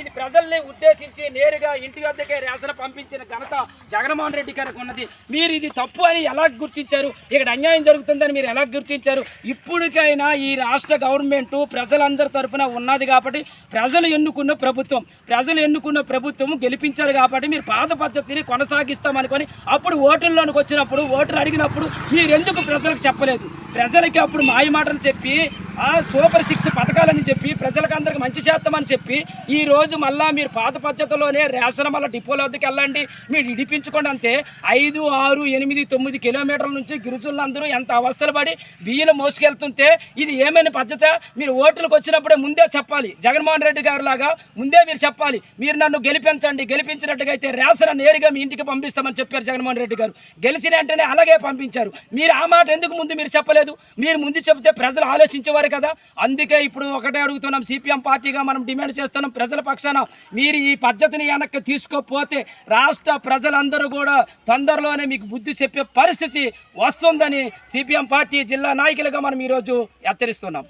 ఇది ప్రజల్ని ఉద్దేశించి నేరుగా ఇంటి వద్దకే రేషన్ పంపించిన ఘనత జగన్మోహన్ రెడ్డి గారికి ఉన్నది. మీరు ఇది తప్పు అని ఎలా గుర్తించారు? ఇక్కడ అన్యాయం జరుగుతుందని మీరు ఎలా గుర్తించారు? ఇప్పటికైనా ఈ రాష్ట్ర గవర్నమెంట్ ప్రజలందరి తరఫున ఉన్నది కాబట్టి ప్రజలు ఎన్నుకున్న ప్రభుత్వం ప్రజలు ఎన్నుకున్న ప్రభుత్వం గెలిపించారు కాబట్టి మీరు పాత పద్ధతిని కొనసాగిస్తామనుకొని అప్పుడు ఓటర్లోనికి వచ్చినప్పుడు ఓటర్ అడిగినప్పుడు మీరు ఎందుకు ప్రజలకు చెప్పలేదు? ప్రజలకి అప్పుడు మాయ మాటలు చెప్పి ఆ సూపర్ సిక్స్ పథకాలని చెప్పి ప్రజలకు అందరికి మంచి చేస్తామని చెప్పి ఈ రోజు మళ్ళా మీరు పాత పద్ధతిలోనే రేషన్ మళ్ళీ డిపోల వద్దకు వెళ్ళండి. మీరు ఇడిపించుకోండి అంతే. ఐదు ఆరు ఎనిమిది తొమ్మిది కిలోమీటర్ల నుంచి గిరిజనులందరూ ఎంత అవస్థలు పడి బియ్యలు మోసుకెళ్తుంటే ఇది ఏమైనా పద్ధత? మీరు ఓట్లకు వచ్చినప్పుడే ముందే చెప్పాలి. జగన్మోహన్ రెడ్డి గారు లాగా ముందే మీరు చెప్పాలి. మీరు నన్ను గెలిపించండి. గెలిపించినట్టుగా అయితే రేషన్ నేరుగా మీ ఇంటికి పంపిస్తామని చెప్పారు జగన్మోహన్ రెడ్డి గారు. గెలిచిన వెంటనే అలాగే పంపించారు. మీరు ఆ మాట ఎందుకు ముందు మీరు చెప్పలేదు? మీరు ముందు చెబితే ప్రజలు ఆలోచించేవారు కదా? అందుకే ఇప్పుడు ఒకటే అడుగుతున్నాం. సిపిఎం పార్టీగా మనం డిమాండ్ చేస్తున్నాం. ప్రజల పక్షాన మీరు ఈ పద్ధతిని వెనక్కి తీసుకోకపోతే రాష్ట్ర ప్రజలందరూ కూడా తొందరలోనే మీకు బుద్ధి చెప్పే పరిస్థితి వస్తుందని సిపిఎం పార్టీ జిల్లా నాయకులుగా మనం ఈరోజు హెచ్చరిస్తున్నాం.